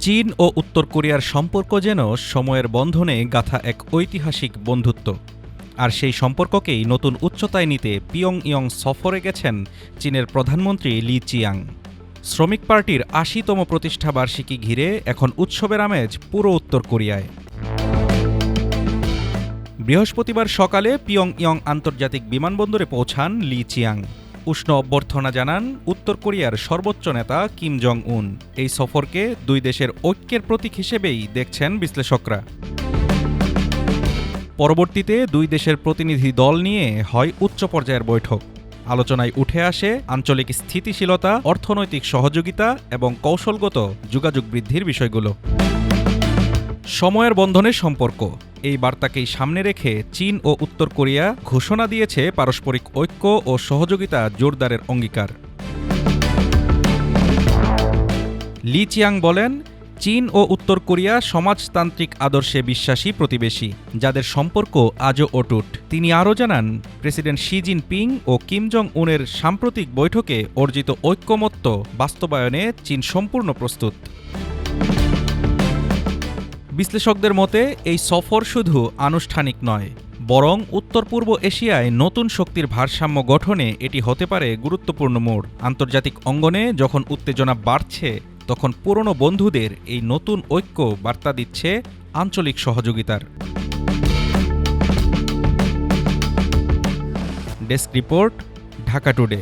চীন ও উত্তর কোরিয়ার সম্পর্ক যেন সময়ের বন্ধনে গাথা এক ঐতিহাসিক বন্ধুত্ব। আর সেই সম্পর্ককেই নতুন উচ্চতায় নিতে পিয়ং ইয়ং সফরে গেছেন চীনের প্রধানমন্ত্রী লি চিয়াং শ্রমিক পার্টির আশিতম প্রতিষ্ঠা বার্ষিকী ঘিরে এখন উৎসবের আমেজ পুরো উত্তর কোরিয়ায়। বৃহস্পতিবার সকালে পিয়ং ইয়ং আন্তর্জাতিক বিমানবন্দরে পৌঁছান লি চিয়াং উষ্ণ অভ্যর্থনা জানান উত্তর কোরিয়ার সর্বোচ্চ নেতা কিম জং উন এই সফরকে দুই দেশের ঐক্যের প্রতীক হিসেবেই দেখছেন বিশ্লেষকরা। পরবর্তীতে দুই দেশের প্রতিনিধি দল নিয়ে হয় উচ্চ পর্যায়ের বৈঠক। আলোচনায় উঠে আসে আঞ্চলিক স্থিতিশীলতা, অর্থনৈতিক সহযোগিতা এবং কৌশলগত যোগাযোগ বৃদ্ধির বিষয়গুলো। সময়ের বন্ধনের সম্পর্ক। এই বার্তাকেই সামনে রেখে চীন ও উত্তর কোরিয়া ঘোষণা দিয়েছে পারস্পরিক ঐক্য ও সহযোগিতা জোরদারের অঙ্গীকার। লি চিয়াং বলেন, চীন ও উত্তর কোরিয়া সমাজতান্ত্রিক আদর্শে বিশ্বাসী প্রতিবেশী, যাদের সম্পর্ক আজও অটুট। তিনি আরও জানান, প্রেসিডেন্ট শি জিনপিং ও কিম জং উনের সাম্প্রতিক বৈঠকে অর্জিত ঐক্যমত্য বাস্তবায়নে চীন সম্পূর্ণ প্রস্তুত। বিশ্লেষকদের মতে, এই সফর শুধু আনুষ্ঠানিক নয়, বরং উত্তর পূর্ব এশিয়ায় নতুন শক্তির ভারসাম্য গঠনে এটি হতে পারে গুরুত্বপূর্ণ মোড়। আন্তর্জাতিক অঙ্গনে যখন উত্তেজনা বাড়ছে, তখন পুরনো বন্ধুদের এই নতুন ঐক্য বার্তা দিচ্ছে আঞ্চলিক সহযোগিতার। Desk report, Dhaka today.